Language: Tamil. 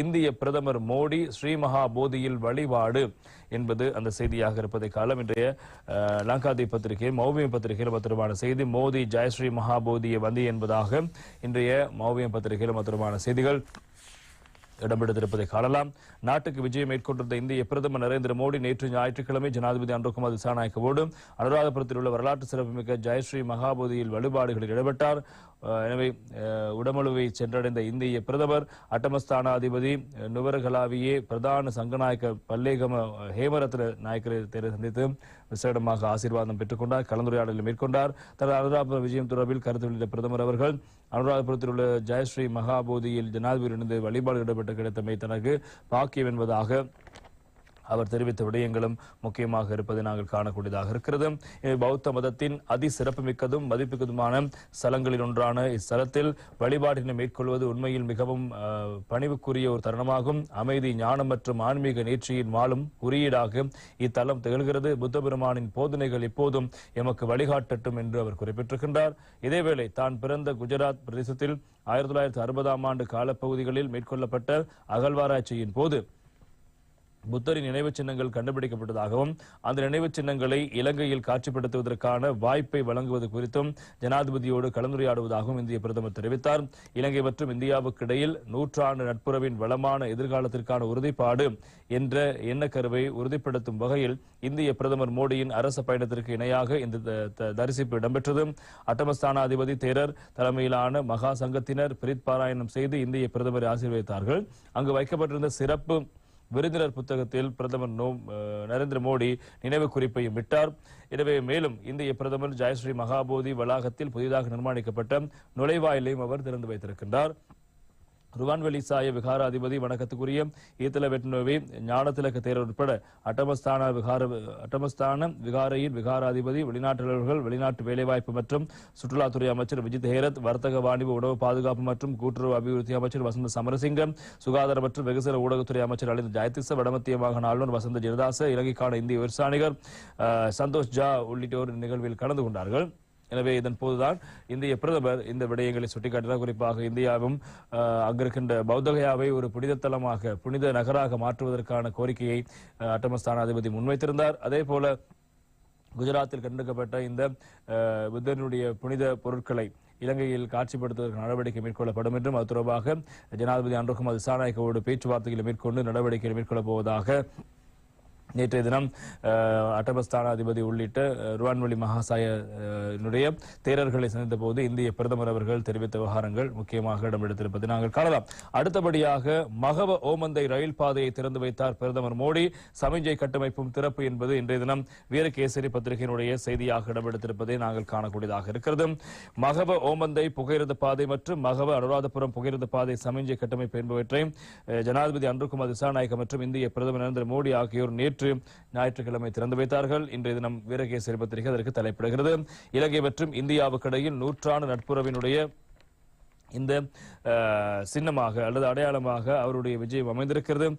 இந்திய பிரதமர் மோடி ஸ்ரீமகா போதியில் வழிபாடு என்பது அந்த செய்தியாக இருப்பதை காலம் இன்றைய லங்காதி பத்திரிகை மௌவியம் பத்திரிகையில் மத்திரமான செய்தி. மோடி ஜெயஸ்ரீ மகாபோதிய வந்தி என்பதாக இன்றைய மௌவியம் பத்திரிகையில் மற்றமான செய்திகள். இடம்பெடுத்திருப்பதை காணலாம். நாட்டுக்கு விஜயம் மேற்கொண்டிருந்த இந்திய பிரதமர் நரேந்திர மோடி நேற்று ஞாயிற்றுக்கிழமை ஜனாதிபதி அன்றுகுமார் திசாநாயக்கவோடு அனுராதபுரத்தில் உள்ள வரலாற்று சிறப்புமிக்க ஜெயஸ்ரீ மகாபோதியில் வழிபாடுகளில் ஈடுபட்டார். எனவே அஹ், உடமலுவை சென்றடைந்த இந்திய பிரதமர் அட்டமஸ்தானாதிபதி நுவரகலாவியே பிரதான சங்கநாயக்க பல்லேகம ஹேமரத்ன நாயக்கரை தேரை சந்தித்து விசேடமாக ஆசீர்வாதம் பெற்றுக்கொண்டார் கலந்துரையாடலில் மேற்கொண்டார். தனது அனுராதபுர விஜயம் தொடர்பில் கருத்து வெளியிட்ட பிரதமர் அவர்கள் அனுராதபுரத்தில் உள்ள ஜெயஸ்ரீ மகாபோதியில் ஜனாதிபதி வழிபாடு இடப்பட்ட கிடைத்தமை தனக்கு பாக்கியம் என்பதாக அவர் தெரிவித்த விடயங்களும் முக்கியமாக இருப்பதை நாங்கள் காணக்கூடியதாக இருக்கிறது. பௌத்த மதத்தின் அதி சிறப்புமிக்கதும் மதிப்புமிக்கதுமான ஸ்தலங்களில் ஒன்றான இஸ்தலத்தில் வழிபாட்டினை மேற்கொள்வது உண்மையில் மிகவும் பணிவுக்குரிய ஒரு தருணமாகும். அமைதி ஞானம் மற்றும் ஆன்மீக நீட்சியின் வாழும் குறியீடாக இத்தலம் திகழ்கிறது. புத்த பெருமானின் போதனைகள் இப்போதும் எமக்கு வழிகாட்டட்டும் என்று அவர் குறிப்பிட்டிருக்கின்றார். இதேவேளை தான் பிறந்த குஜராத் பிரதேசத்தில் ஆயிரத்தி தொள்ளாயிரத்தி அறுபதாம் ஆண்டு காலப்பகுதிகளில் மேற்கொள்ளப்பட்ட அகழ்வாராய்ச்சியின் போது புத்தரின் நினைவுச் சின்னங்கள் கண்டுபிடிக்கப்பட்டதாகவும் அந்த நினைவுச் சின்னங்களை இலங்கையில் காட்சிப்படுத்துவதற்கான வாய்ப்பை வழங்குவது குறித்தும் ஜனாதிபதியோடு கலந்துரையாடுவதாகவும் இந்திய பிரதமர் தெரிவித்தார். இலங்கை மற்றும் இந்தியாவுக்கு இடையில் நூற்றாண்டு நட்புறவின் வளமான எதிர்காலத்திற்கான உறுதிப்பாடு என்ற எண்ணக்கருவை உறுதிப்படுத்தும் வகையில் இந்திய பிரதமர் மோடியின் அரச பயணத்திற்கு இணையாக இந்த த- த- தரிசிப்பு இடம்பெற்றது. அட்டமஸ்தானாதிபதி தேரர் தலைமையிலான மகா சங்கத்தினர் பிரித் பாராயணம் செய்து இந்திய பிரதமரை ஆசீர்வதித்தார்கள். அங்கு வைக்கப்பட்டிருந்த சிறப்பு விருந்தினர் புத்தகத்தில் பிரதமர் நோ நரேந்திர மோடி நினைவு குறிப்பையும் விட்டார் எனவே மேலும் இந்திய பிரதமர் ஜெயஸ்ரீ மகாபோதி வளாகத்தில் புதிதாக நிர்மாணிக்கப்பட்ட நுழைவாயிலையும் அவர் திறந்து வைத்திருக்கின்றார். ருவான்வெளி சாய விகாராதிபதி வணக்கத்துக்குரிய ஈத்தல வெட்னோவி ஞானத்திலக்க தேர் உட்பட அட்டமஸ்தான விகார அட்டமஸ்தான விகாரையின் விகாராதிபதி வெளிநாட்டவர்கள் வெளிநாட்டு வேலைவாய்ப்பு மற்றும் சுற்றுலாத்துறை அமைச்சர் விஜித் ஹேரத் வர்த்தக வாணிப உணவு பாதுகாப்பு மற்றும் கூட்டுறவு அபிவிருத்தி அமைச்சர் வசந்த சமரசிங்கம் சுகாதார மற்றும் வெகுசன ஊடகத்துறை அமைச்சர் அலிந்த ஜெயதிச வடமத்திய மாகாண ஆளுநர் வசந்த ஜெயதாச இலங்கைக்கான இந்திய விவசாயிகள் சந்தோஷ் ஜா உள்ளிட்டோர் நிகழ்வில் கலந்து கொண்டார்கள். எனவே இதன் போதுதான் இந்திய பிரதமர் இந்த விடயங்களை சுட்டிக்காட்டினார். குறிப்பாக இந்தியாவும் அங்கிருக்கின்ற பௌத்தகயாவை ஒரு புனித தலமாக புனித நகராக மாற்றுவதற்கான கோரிக்கையை அஹ், அட்டமஸ்தானாதிபதி முன்வைத்திருந்தார். அதே போல குஜராத்தில் கண்டெடுக்கப்பட்ட இந்த புத்தனுடைய புனித பொருட்களை இலங்கையில் காட்சிப்படுத்துவதற்கு நடவடிக்கை மேற்கொள்ளப்படும் என்றும் அது தொடர்பாக ஜனாதிபதி அன்றுகுமார் திசாநாயக்கவோடு பேச்சுவார்த்தைகளை மேற்கொண்டு நடவடிக்கைகளை மேற்கொள்ளப் போவதாக நேற்றைய தினம் அட்டபஸ்தான அதிபதி உள்ளிட்ட ருவான்வெளி மகாசாயனுடைய தேரர்களை சந்தித்த போது இந்திய பிரதமர் அவர்கள் தெரிவித்த விவகாரங்கள் முக்கியமாக இடம்பெடுத்திருப்பதை நாங்கள் காணலாம். அடுத்தபடியாக மகவ ஓமந்தை ரயில் பாதையை திறந்து வைத்தார் பிரதமர் மோடி. சமிஞ்சை கட்டமைப்பும் திறப்பு என்பது இன்றைய தினம் வீரகேசரி பத்திரிகையினுடைய செய்தியாக இடம்பெடுத்திருப்பதை நாங்கள் காணக்கூடியதாக இருக்கிறது. மகவ ஓமந்தை புகையிரத பாதை மற்றும் மகவ அனுராதபுரம் புகையிரத பாதை சமிஞ்சை கட்டமைப்பு என்பவற்றை ஜனாதிபதி அன்றுகுமார் திசாநாயகம் மற்றும் இந்திய பிரதமர் நரேந்திர மோடி ஆகியோர் நேற்று ஞாயிற்றுக்கிழமை திறந்து வைத்தார்கள். இன்றைய தினம் வீரகேசரி பத்திரிகை அதற்கு தலைப்பிடுகிறது. இலங்கை மற்றும் இந்தியாவுக்கு இடையில் நூற்றாண்டு நட்புறவினுடைய இந்த சின்னமாக அல்லது அடையாளமாக அவருடைய விஜயம் அமைந்திருக்கிறது.